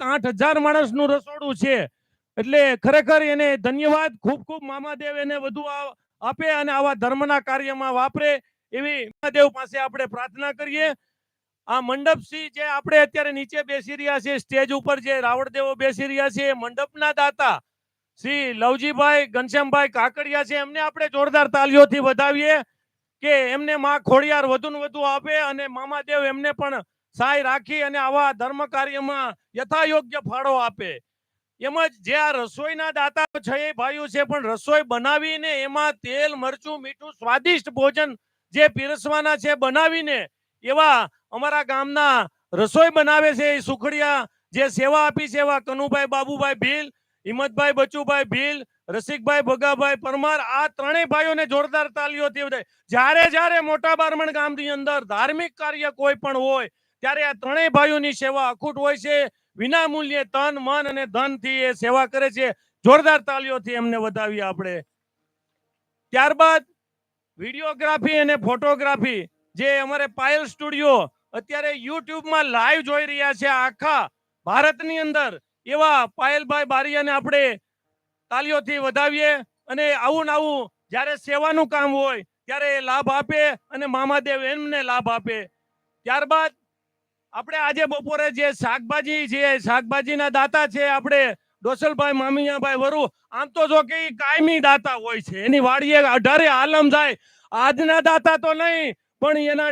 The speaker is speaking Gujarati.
આઠ હજાર માણસનું રસોડું છે. એટલે ખરેખર એને ધન્યવાદ. ખૂબ ખૂબ મામાદેવ એને વધુ આપે અને આવા ધર્મના કાર્યમાં વાપરે એવી મહાદેવ પાસે આપણે પ્રાર્થના કરીએ. આ મંડપસિંહ જે આપણે અત્યારે નીચે બેસી રહ્યા છે સ્ટેજ ઉપર જે રાવણદેવો બેસી રહ્યા છે મંડપના દાતા શ્રી લવજીભાઈ ઘનશ્યામભાઈ કાકડિયા છે. એમને આપણે જોરદાર તાલીઓથી વધાવીએ કે એમને માં ખોડિયાર વધુ ને વધુ આપે અને મામાદેવ એમને પણ સહાય રાખી અને આવા ધર્મ કાર્યમાં યથાયોગ્ય ફાળો આપે. એમજ જે આ રસોઈના દાતા છે એ ભાઈઓ છે, પણ રસોઈ બનાવીને એમાં તેલ, મરચું, મીઠું, સ્વાદિષ્ટ ભોજન જે પીરસવાના છે બનાવીને એવા અમારા ગામના રસોઈ બનાવે છે એ સુખડિયા જે સેવા આપી છે એવા કનુભાઈ, બાબુભાઈ ભીલ, હિંમતભાઈ, બચુભાઈ ભીલ, રસિકભાઈ, ભગાભાઈ પરમાર, આ ત્રણેય ભાઈઓને જોરદાર તાલીઓથી વધાય જ્યારે જ્યારે મોટા બારમણ ગામની અંદર ધાર્મિક કાર્ય કોઈ પણ હોય ત્યારે આ ત્રણેય ભાઈઓની સેવા અખૂટ હોય છે. વિના મૂલ્યે તન, મન અને ધનથી એ સેવા કરે છે. જોરદાર તાલીઓથી એમને વધાવીએ આપણે. ત્યારબાદ વિડીયોગ્રાફી અને ફોટોગ્રાફી. જે અમારે પાયલ સ્ટુડિયો અત્યારે યુટ્યુબમાં લાઈવ જોઈ રહ્યા છે આખા ભારતની અંદર. એવા પાયલભાઈ બારિયાને આપણે તાલીઓથી વધાવીએ અને આવું આવું જ્યારે સેવાનું કામ હોય ત્યારે લાભ આપે અને મામાદેવ એમને લાભ આપે. ત્યારબાદ આપણે આજે બપોરે જે શાકભાજી છે, શાકભાજીના દાતા છે, આપણે ડોસલભાઈ, મામિયાભાઈ, વરુ, આમ તો જો કે કાયમી દાતા હોય છે. એની વાડીએ અઢારે આલમ જાય. આજના દાતા તો નહીં, પણ એના